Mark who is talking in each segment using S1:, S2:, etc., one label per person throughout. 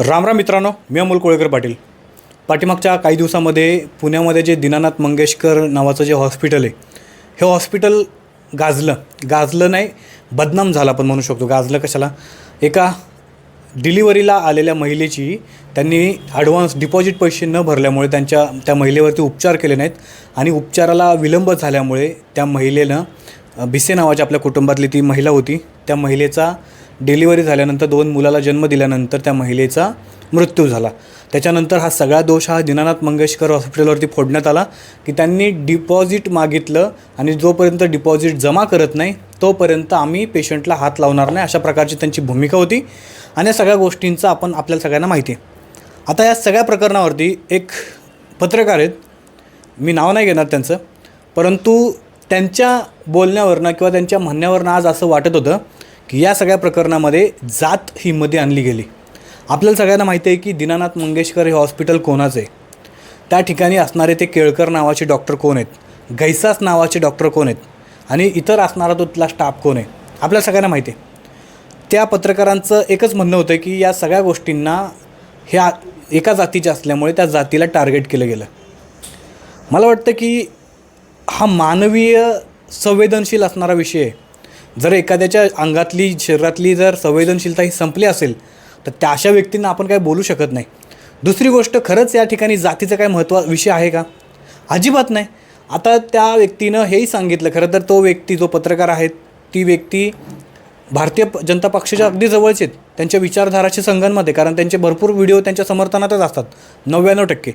S1: रामराम मित्रांनो मी अमोल कोळेकर पाटील. पाठीमागच्या काही दिवसामध्ये पुण्यामध्ये जे दीनानाथ मंगेशकर नावाचं जे हॉस्पिटल आहे हे हॉस्पिटल गाजलं. गाजलं नाही बदनाम झालं आपण म्हणू शकतो. गाजलं कशाला? एका डिलिव्हरीला आलेल्या महिलेची त्यांनी ॲडव्हान्स डिपॉझिट पैसे न भरल्यामुळे त्यांच्या त्या महिलेवरती उपचार केले नाहीत आणि उपचाराला विलंब झाल्यामुळे त्या महिलेनं भिसे नावाच्या आपल्या कुटुंबातली ती महिला होती. त्या महिलेचा डिलिव्हरी झाल्यानंतर दोन मुलाला जन्म दिल्यानंतर त्या महिलेचा मृत्यू झाला. त्याच्यानंतर हा सगळा दोष हा दीनानाथ मंगेशकर हॉस्पिटलवरती फोडण्यात आला की त्यांनी डिपॉझिट मागितलं आणि जोपर्यंत डिपॉझिट जमा करत नाही तोपर्यंत आम्ही पेशंटला हात लावणार नाही अशा प्रकारची त्यांची भूमिका होती आणि या सगळ्या गोष्टींचं आपण आपल्याला सगळ्यांना माहिती आहे. आता या सगळ्या प्रकरणावरती एक पत्रकार आहेत. मी नाव नाही घेणार त्यांचं परंतु त्यांच्या बोलण्यावरनं किंवा त्यांच्या म्हणण्यावरनं आज असं वाटत होतं की या सगळ्या प्रकरणामध्ये जात ही मध्ये आणली गेली. आपल्याला सगळ्यांना माहिती आहे की दीनानाथ मंगेशकर हे हॉस्पिटल कोणाचं आहे? त्या ठिकाणी असणारे ते केळकर नावाचे डॉक्टर कोण आहेत? घैसास नावाचे डॉक्टर कोण आहेत? आणि इतर असणारा तो तिथला स्टाफ कोण आहे? आपल्याला सगळ्यांना माहिती आहे. त्या पत्रकारांचं एकच म्हणणं होतं की या सगळ्या गोष्टींना ह्या एका जातीच्या असल्यामुळे त्या जातीला टार्गेट केलं गेलं. मला वाटतं की हा मानवीय संवेदनशील असणारा विषय आहे. जर एखाद्याच्या अंगातली शरीरातली जर संवेदनशीलता ही संपली असेल तर त्या अशा व्यक्तींना आपण काय बोलू शकत नाही. दुसरी गोष्ट खरंच या ठिकाणी जातीचा काय महत्त्व विषय आहे का? अजिबात नाही. आता त्या व्यक्तीनं हेही सांगितलं खरं तर तो व्यक्ती जो पत्रकार आहे ती व्यक्ती भारतीय जनता पक्षाच्या अगदी जवळचे आहेत. त्यांच्या विचारधाराच्या संघांमध्ये कारण त्यांचे भरपूर व्हिडिओ त्यांच्या समर्थनातच असतात. नव्याण्णव टक्के.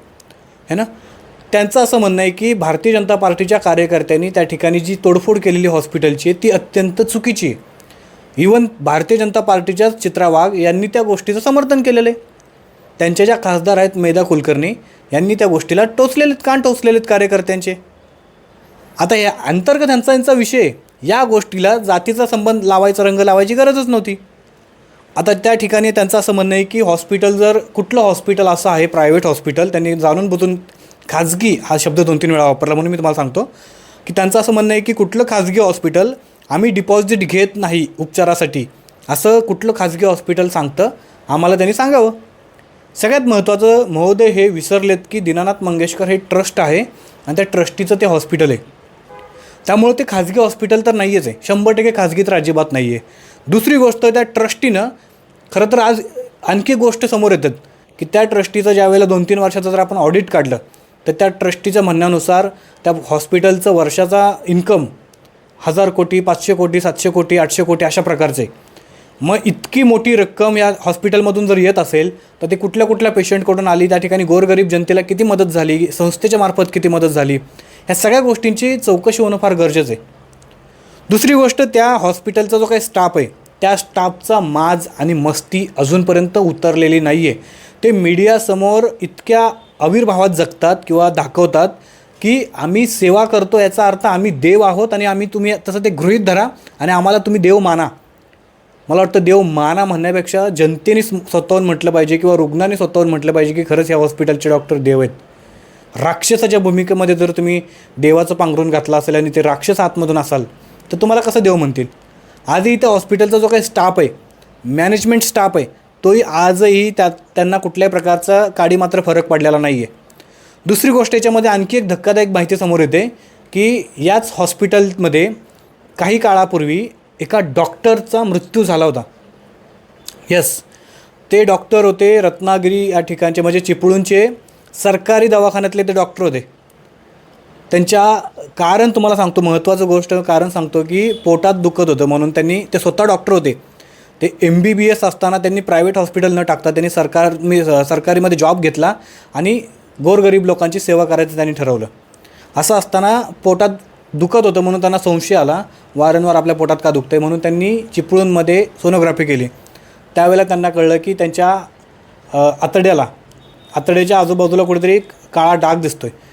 S1: है ना? त्यांचं असं म्हणणं आहे की भारतीय जनता पार्टीच्या कार्यकर्त्यांनी त्या ठिकाणी जी तोडफोड केलेली हॉस्पिटलची आहे ती अत्यंत चुकीची आहे. इवन भारतीय जनता पार्टीच्या चित्रा वाघ यांनी त्या गोष्टीचं समर्थन केलेलं आहे. त्यांच्या ज्या खासदार आहेत मेधा कुलकर्णी यांनी त्या गोष्टीला टोचलेलेत कान टोचलेलेत कार्यकर्त्यांचे? आता या अंतर्गत यांचा यांचा विषय या गोष्टीला जातीचा संबंध लावायचा रंग लावायची गरजच नव्हती. आता त्या ठिकाणी त्यांचं असं म्हणणं आहे की हॉस्पिटल जर कुठलं हॉस्पिटल असं आहे प्रायव्हेट हॉस्पिटल त्यांनी जाणून बुजून खाजगी हा शब्द दोन तीन वेळा वापरला म्हणून मी तुम्हाला सांगतो की त्यांचं असं म्हणणं आहे की कुठलं खाजगी हॉस्पिटल आम्ही डिपॉझिट घेत नाही उपचारासाठी. असं कुठलं खाजगी हॉस्पिटल सांगतं आम्हाला त्यांनी सांगावं. सगळ्यात महत्त्वाचं महोदय हे विसरलेत की दीनानाथ मंगेशकर हे ट्रस्ट आहे आणि त्या ट्रस्टीचं ते हॉस्पिटल आहे. त्यामुळे ते खाजगी हॉस्पिटल तर नाही आहे. शंभर टक्के खाजगी तर अजिबात नाही आहे दुसरी गोष्ट त्या ट्रस्टीनं खरं तर आज आणखी गोष्ट समोर येतात की त्या ट्रस्टीचं ज्या वेळेला दोन तीन वर्षाचं जर आपण ऑडिट काढलं तर त्या ट्रस्टीच्या म्हणण्यानुसार त्या हॉस्पिटलचं वर्षाचा इन्कम हजार कोटी पाचशे कोटी सातशे कोटी आठशे कोटी अशा प्रकारचे आहे. मग इतकी मोठी रक्कम या हॉस्पिटलमधून जर येत असेल तर ते कुठल्या कुठल्या पेशंटकडून आली त्या ठिकाणी गोरगरीब जनतेला किती मदत झाली संस्थेच्या मार्फत किती मदत झाली ह्या सगळ्या गोष्टींची चौकशी होणं फार गरजेचं आहे दुसरी गोष्ट त्या हॉस्पिटलचा जो काही स्टाफ आहे त्या स्टाफचा माज आणि मस्ती अजूनपर्यंत उतरलेली नाही आहे ते मीडियासमोर इतक्या आविर्भावात जगतात किंवा दाखवतात की आम्ही सेवा करतो याचा अर्थ आम्ही देव आहोत आणि आम्ही तुम्ही तसं ते गृहीत धरा आणि आम्हाला तुम्ही देव माना. मला वाटतं देव माना म्हणण्यापेक्षा जनतेने स्वतःहून म्हटलं पाहिजे किंवा रुग्णाने स्वतःहून म्हटलं पाहिजे की खरंच या हॉस्पिटलचे डॉक्टर देव आहेत. राक्षसाच्या भूमिकेमध्ये जर तुम्ही देवाचं पांघरून घातलं असेल आणि ते राक्षस आतमधून असाल तर तुम्हाला कसं देव म्हणतील? आजही त्या हॉस्पिटलचा जो काही स्टाफ आहे मॅनेजमेंट स्टाफ आहे तोही आजही त्या त्यांना कुठल्याही प्रकारचा काडी मात्र फरक पडलेला नाही आहे दुसरी गोष्ट याच्यामध्ये आणखी एक धक्कादायक माहिती समोर येते की याच हॉस्पिटलमध्ये काही काळापूर्वी एका डॉक्टरचा मृत्यू झाला होता. यस ते डॉक्टर होते रत्नागिरी या ठिकाणचे म्हणजे चिपळूणचे सरकारी दवाखान्यातले ते डॉक्टर होते. त्यांच्या कारण तुम्हाला सांगतो महत्त्वाचं गोष्ट कारण सांगतो की पोटात दुखत होतं म्हणून त्यांनी ते स्वतः डॉक्टर होते. ते एम बी बी एस असताना त्यांनी प्रायव्हेट हॉस्पिटल न टाकता त्यांनी सरकार मी सरकारीमध्ये जॉब घेतला आणि गोरगरीब लोकांची सेवा करायचं त्यांनी ठरवलं. असं असताना पोटात दुखत होतं म्हणून त्यांना संशय आला वारंवार आपल्या पोटात का दुखतं आहे म्हणून त्यांनी चिपळूणमध्ये सोनोग्राफी केली. त्यावेळेला त्यांना कळलं की त्यांच्या आतड्याला आतड्याच्या आजूबाजूला कुठेतरी एक काळा डाग दिसतो आहे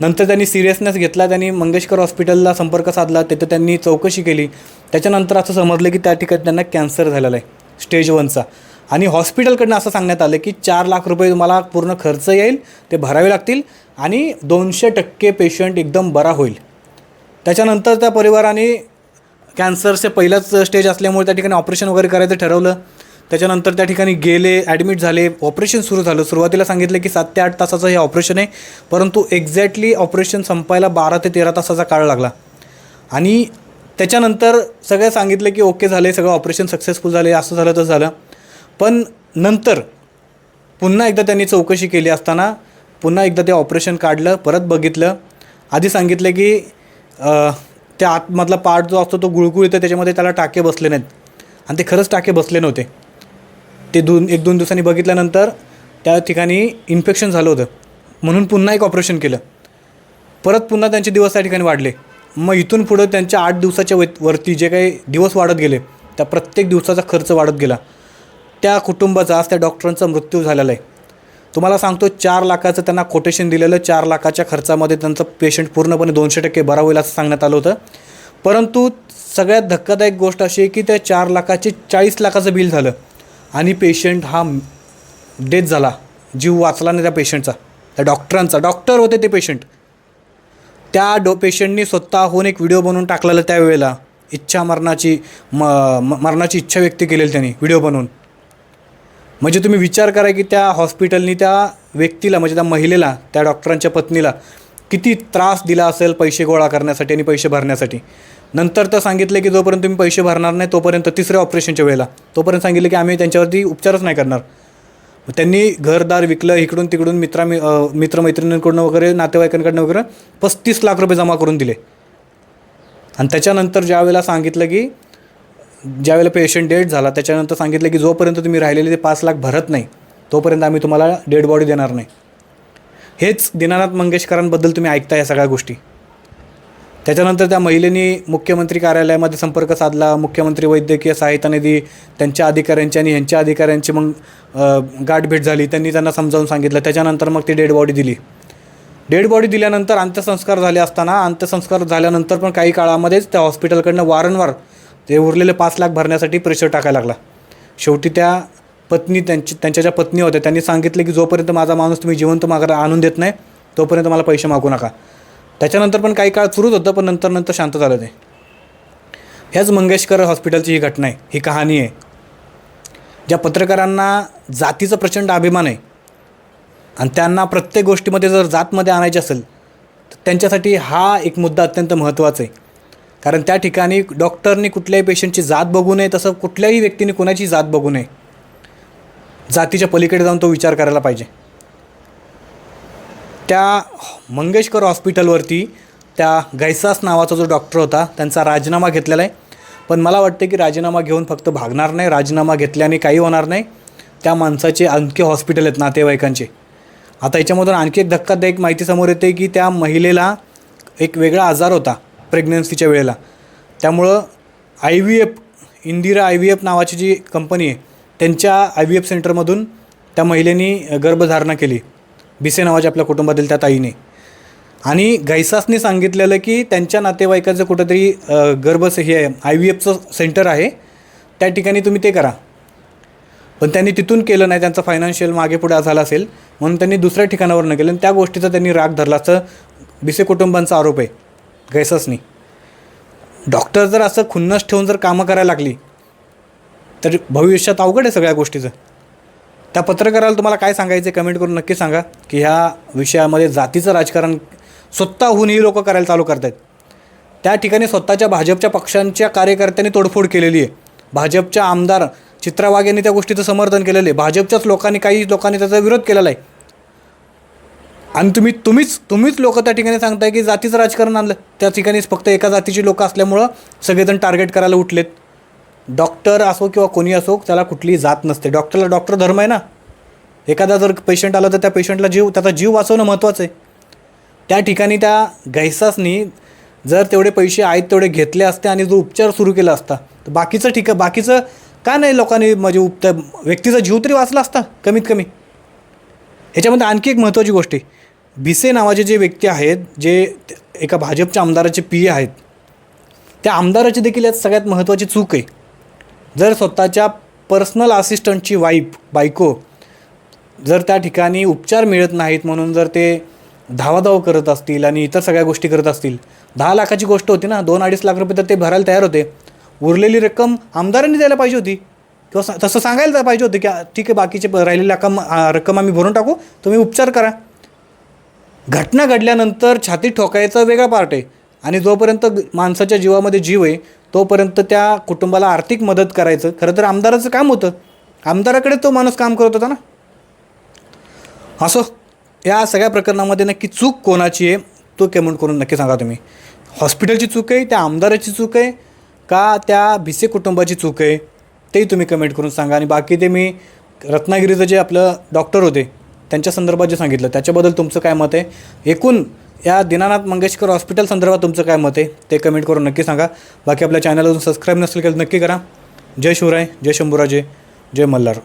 S1: नंतर त्यांनी सिरियसनेस घेतला त्यांनी मंगेशकर हॉस्पिटलला संपर्क साधला तिथं त्यांनी चौकशी केली. त्याच्यानंतर असं समजलं की त्या ठिकाणी त्यांना कॅन्सर झालेला आहे स्टेज वनचा. आणि हॉस्पिटलकडनं असं सांगण्यात आलं की चार लाख रुपये तुम्हाला पूर्ण खर्च येईल ते भरावे लागतील आणि दोनशे टक्के पेशंट एकदम बरा होईल. त्याच्यानंतर त्या परिवाराने कॅन्सरचे पहिलंच स्टेज असल्यामुळे त्या ठिकाणी ऑपरेशन वगैरे करायचं ठरवलं. त्याच्यानंतर त्या ठिकाणी गेले ॲडमिट झाले ऑपरेशन सुरू झालं. सुरुवातीला सांगितलं की सात ते आठ तासाचं हे ऑपरेशन आहे. परंतु एक्झॅक्टली ऑपरेशन संपायला बारा ते तेरा तासाचा काळ लागला. आणि त्याच्यानंतर सगळं सांगितलं की ओके झाले सगळं ऑपरेशन सक्सेसफुल झाले असं झालं तर झालं. पण नंतर पुन्हा एकदा त्यांनी चौकशी केली असताना पुन्हा एकदा ते ऑपरेशन काढलं परत बघितलं. आधी सांगितलं की त्या आतमधला पार्ट जो असतो तो गुळगुळीत येतो त्याच्यामध्ये त्याला टाके बसले नाहीत. आणि ते खरंच टाके बसले नव्हते. ते दोन एक दोन दिवसांनी बघितल्यानंतर त्या ठिकाणी इन्फेक्शन झालं होतं. म्हणून पुन्हा एक ऑपरेशन केलं. परत पुन्हा त्यांचे दिवस त्या ठिकाणी वाढले. मग इथून पुढं त्यांच्या आठ दिवसाच्या व वरती जे काही दिवस वाढत गेले त्या प्रत्येक दिवसाचा खर्च वाढत गेला. त्या कुटुंबाचा आज त्या डॉक्टरांचा मृत्यू झालेला आहे. तुम्हाला सांगतो चार लाखाचं त्यांना कोटेशन दिलेलं चार लाखाच्या खर्चामध्ये त्यांचं पेशंट पूर्णपणे दोनशे टक्के बरा होईल असं सांगण्यात आलं होतं. परंतु सगळ्यात धक्कादायक गोष्ट अशी आहे की त्या चार लाखाचे चाळीस लाखाचं बिल झालं. आणि पेशंट हा डेथ झाला. जीव वाचला नाही त्या पेशंटचा त्या डॉक्टरांचा डॉक्टर होते ते पेशंट त्या डो पेशंटनी स्वतःहून एक व्हिडिओ बनवून टाकलेला त्यावेळेला इच्छा मरणाची म म- मरणाची इच्छा व्यक्त केलेली त्यांनी व्हिडिओ बनवून. म्हणजे तुम्ही विचार करा की त्या हॉस्पिटलनी त्या व्यक्तीला म्हणजे त्या महिलेला त्या डॉक्टरांच्या पत्नीला किती त्रास दिला असेल पैसे गोळा करण्यासाठी आणि पैसे भरण्यासाठी? नंतर तर सांगितलं की जोपर्यंत तुम्ही पैसे भरणार नाही तोपर्यंत तिसऱ्या ऑपरेशनच्या वेळेला. तोपर्यंत सांगितलं की आम्ही त्यांच्यावरती उपचारच नाही करणार. त्यांनी घरदार विकलं इकडून तिकडून मित्रा मित्रमैत्रिणींकडून वगैरे नातेवाईकांकडनं वगैरे पस्तीस लाख रुपये जमा करून दिले. आणि त्याच्यानंतर ज्यावेळेला सांगितलं की ज्यावेळेला पेशंट डेड झाला त्याच्यानंतर सांगितलं की जोपर्यंत तुम्ही राहिलेले ते पाच लाख भरत नाही तोपर्यंत आम्ही तुम्हाला डेड बॉडी देणार नाही. हेच दीनानाथ मंगेशकरांबद्दल तुम्ही ऐकता या सगळ्या गोष्टी. त्याच्यानंतर त्या महिलेनी मुख्यमंत्री कार्यालयामध्ये संपर्क साधला. मुख्यमंत्री वैद्यकीय सहायता निधी त्यांच्या अधिकाऱ्यांची आणि ह्यांच्या अधिकाऱ्यांची मग गाठभेट झाली. त्यांनी त्यांना समजावून सांगितलं. त्याच्यानंतर मग ती डेड बॉडी दिली. डेड बॉडी दिल्यानंतर अंत्यसंस्कार झाले असताना अंत्यसंस्कार झाल्यानंतर पण काही काळामध्येच त्या हॉस्पिटलकडनं वारंवार ते उरलेले पाच लाख भरण्यासाठी प्रेशर टाकायला लागला. शेवटी त्या पत्नी त्यांची त्यांच्या ज्या पत्नी होत्या त्यांनी सांगितलं की जोपर्यंत माझा माणूस तुम्ही जिवंत मागा आणून देत नाही तोपर्यंत मला पैसे मागू नका. त्याच्यानंतर पण काही काळ सुरूच होतं पण नंतर नंतर शांत झालं ते. ह्याच मंगेशकर हॉस्पिटलची ही घटना आहे ही कहाणी आहे. ज्या पत्रकारांना जातीचा प्रचंड अभिमान आहे आणि त्यांना प्रत्येक गोष्टीमध्ये जर जातमध्ये आणायची असेल तर त्यांच्यासाठी हा एक मुद्दा अत्यंत महत्त्वाचा आहे. कारण त्या ठिकाणी डॉक्टरनी कुठल्याही पेशंटची जात बघू नये तसं कुठल्याही व्यक्तीने कोणाची जात बघू नये. जातीच्या पलीकडे जाऊन तो विचार करायला पाहिजे. त्या मंगेशकर हॉस्पिटलवरती त्या गैसास नावाचा जो डॉक्टर होता त्यांचा राजीनामा घेतलेला आहे. पण मला वाटतं की राजीनामा घेऊन फक्त भागणार नाही राजीनामा घेतल्याने काही होणार नाही. त्या माणसाचे आणखी हॉस्पिटल आहेत नातेवाईकांचे. आता याच्यामधून आणखी एक धक्कादायक माहिती समोर येते की त्या महिलेला एक वेगळा आजार होता प्रेग्नन्सीच्या वेळेला. त्यामुळं I V F Indira I V F नावाची जी कंपनी आहे त्यांच्या आय व्ही एफ सेंटरमधून त्या महिलेनी गर्भधारणा केली. बिसे नावाच्या आपल्या कुटुंबातील त्या ताईने. आणि गैसासने सांगितलेलं की त्यांच्या नातेवाईकाचं कुठंतरी गर्भस हे आहे आय व्ही एफचं सेंटर आहे. त्या ठिकाणी तुम्ही ते करा. पण त्यांनी तिथून केलं नाही. त्यांचा फायनान्शियल मागे पुढे झाला असेल. म्हणून त्यांनी दुसऱ्या ठिकाणावर न केलं. आणि त्या गोष्टीचा त्यांनी राग धरला. असं बिसे कुटुंबांचा आरोप आहे. गैसासनी डॉक्टर जर असं खुन्नस ठेवून जर कामं करायला लागली तर भविष्यात अवघड आहे सगळ्या गोष्टीचं. त्या पत्रकाराला तुम्हाला काय सांगायचं कमेंट करून नक्की सांगा की ह्या विषयामध्ये जातीचं राजकारण स्वतःहून ही लोकं करायला चालू करत आहेत त्या ठिकाणी स्वतःच्या भाजपच्या पक्षांच्या कार्यकर्त्यांनी तोडफोड केलेली आहे. भाजपच्या आमदार चित्रा वाघ यांनी त्या गोष्टीचं समर्थन केलेलं आहे. भाजपच्याच लोकांनी काही लोकांनी त्याचा विरोध केलेला आहे. आणि तुम्ही तुम्हीच तुम्हीच लोक त्या ठिकाणी सांगताय की जातीचं राजकारण आणलं. त्या ठिकाणी फक्त एका जातीची लोकं असल्यामुळं सगळेजण टार्गेट करायला उठलेत. डॉक्टर असो किंवा कोणी असो त्याला कुठली जात नसते. डॉक्टरला डॉक्टर धर्म आहे ना. एखादा जर पेशंट आला तर त्या पेशंटला जीव त्याचा जीव वाचवणं महत्त्वाचं आहे. त्या ठिकाणी त्या गैसासनी जर तेवढे पैसे आहेत तेवढे घेतले असते आणि जो उपचार सुरू केला असता तर बाकीचं ठीक आहे. बाकीचं का नाही लोकांनी म्हणजे उप त्या व्यक्तीचा जीव तरी वाचला असता कमीत कमी. ह्याच्यामध्ये आणखी एक महत्त्वाची गोष्ट आहे. भिसे नावाचे जे व्यक्ती आहेत जे एका भाजपच्या आमदाराचे पी ए आहेत त्या आमदाराची देखील यात सगळ्यात महत्त्वाची चूक आहे. जर स्वतःच्या पर्सनल असिस्टंटची वाईफ बायको जर त्या ठिकाणी उपचार मिळत नाहीत म्हणून जर ते धावाधाव करत असतील आणि इतर सगळ्या गोष्टी करत असतील दहा लाखाची गोष्ट होती ना दोन अडीच लाख रुपये तर ते भरायला तयार होते. उरलेली रक्कम आमदारांनी द्यायला पाहिजे होती. किंवा तसं सांगायला पाहिजे होतं की ठीक आहे बाकीचे राहिलेली रक्कम रक्कम आम्ही भरून टाकू तुम्ही उपचार करा. घटना घडल्यानंतर छाती ठोकायचा वेगळा पार्ट आहे. आणि जोपर्यंत माणसाच्या जीवामध्ये जीव आहे तोपर्यंत त्या कुटुंबाला आर्थिक मदत करायचं. खरं तर आमदाराचं काम होतं. आमदाराकडे तो माणूस काम करत होता ना. असो या सगळ्या प्रकरणामध्ये नक्की चूक कोणाची आहे तो कमेंट करून नक्की सांगा तुम्ही. हॉस्पिटलची चूक आहे त्या आमदाराची चूक आहे का त्या भिसे कुटुंबाची चूक आहे तेही तुम्ही कमेंट करून सांगा. आणि बाकी ते मी रत्नागिरीचं जे आपलं डॉक्टर होते त्यांच्या संदर्भात जे सांगितलं त्याच्याबद्दल तुमचं काय मत आहे? एकूण या दीनानाथ मंगेशकर हॉस्पिटल संदर्भात तुमचं काय मत आहे? ते कमेंट करून नक्की सांगा. बाकी आपल्या चॅनलवरून सबस्क्राईब नसेल केलं नक्की करा. जय शिवराय जय शंभूराजे जय मल्हार.